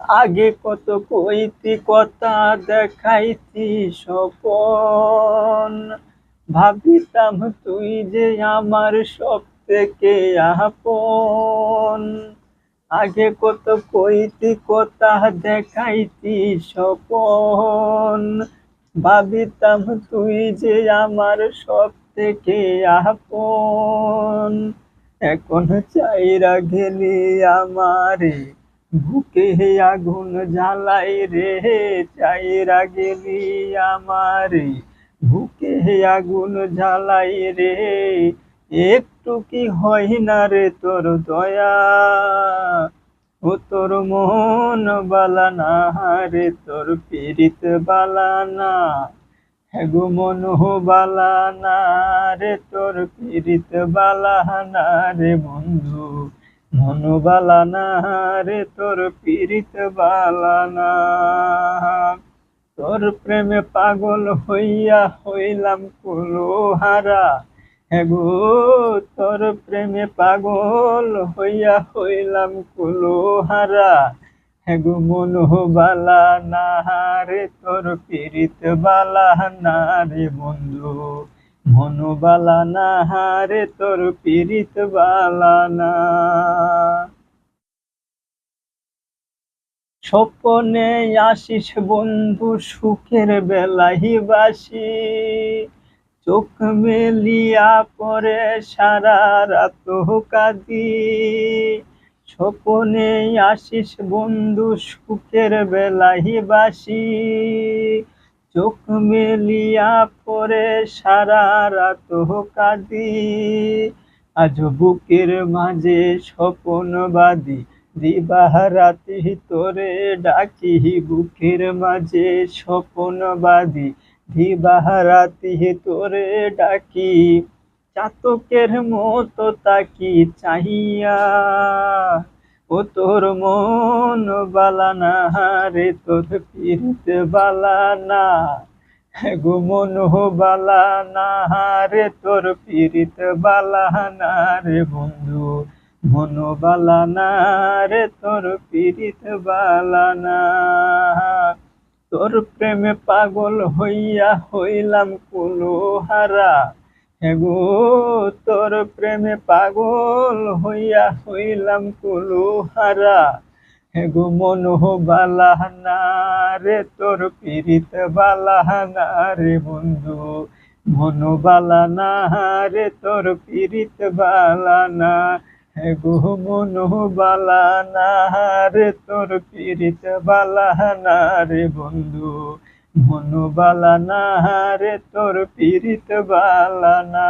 আগে কত কইতি, কথা দেখাইতি স্বপন। ভাবিতাম তুই যে আমার সব থেকে আপন। আগে কত কইতি, কথা দেখাইতি স্বপন। ভাবিতাম তুই যে আমার সব থেকে আপন। এখন চাইরা গেলি আমারে বুকে আগুন জ্বালাই রে চাইরা গেলি আমারে। বুকে আগুন জ্বালাই রে, একটু কি হয় না রে তোর দয়া? ও তোর মন বালানা রে, তোর পীড়িত বালানা হেগো মন বালানা রে, তোর পীড়িত বালানা রে বন্ধু। মন বালানা রে তোর পীড়িত বালানা তোর প্রেমে পাগল হইয়া হইলাম কুলোহারা। হেগো তোর প্রেমে পাগল হইয়া হইলাম কুলোহারা। হেগো মন বালা না রে তোর পীড়িত বালা না রে বন্ধু। মন বালা না রে তোর পীড়িত বালা না। স্বপনে আসিস বন্ধু, সুখের বেলাহি বাসি। চোখ মেলিয়া পরে সারা রাত কাঁদি। স্বপনে আসিস বন্ধু, সুখের বেলাহি বাসি। চোখ মেলিয়া পরে সারা রাত কাঁদি। আজ বুকের মাঝে স্বপন বাদি দিবারাতি তোরে ডাকি, বুকের মাঝে স্বপন বাদি দিবারাতি তোরে ডাকি, চাতকের মতো তাকি চাহিয়া। ও তোর মন বালানা রে, তোর পীড়িত বালানা মন বালানা রে, তোর পীড়িত বালানা রে বন্ধু। মন বালানা রে, তোর পীড়িত বালানা তোর প্রেমে পাগল হইয়া হইলাম কুলোহারা। হেগো তোর প্রেমে পাগল হইয়া হইলাম কুলোহারা। হেগো মন বালাহানা রে, তোর পীড়িত বালাহানা রে বন্ধু। মন বালানা রে, তোর পীড়িত বালানা হেগো মন বালানা রে, তোর পীড়িত বালানা রে বন্ধু। মন বালানা রে তোর পীড়িত বালানা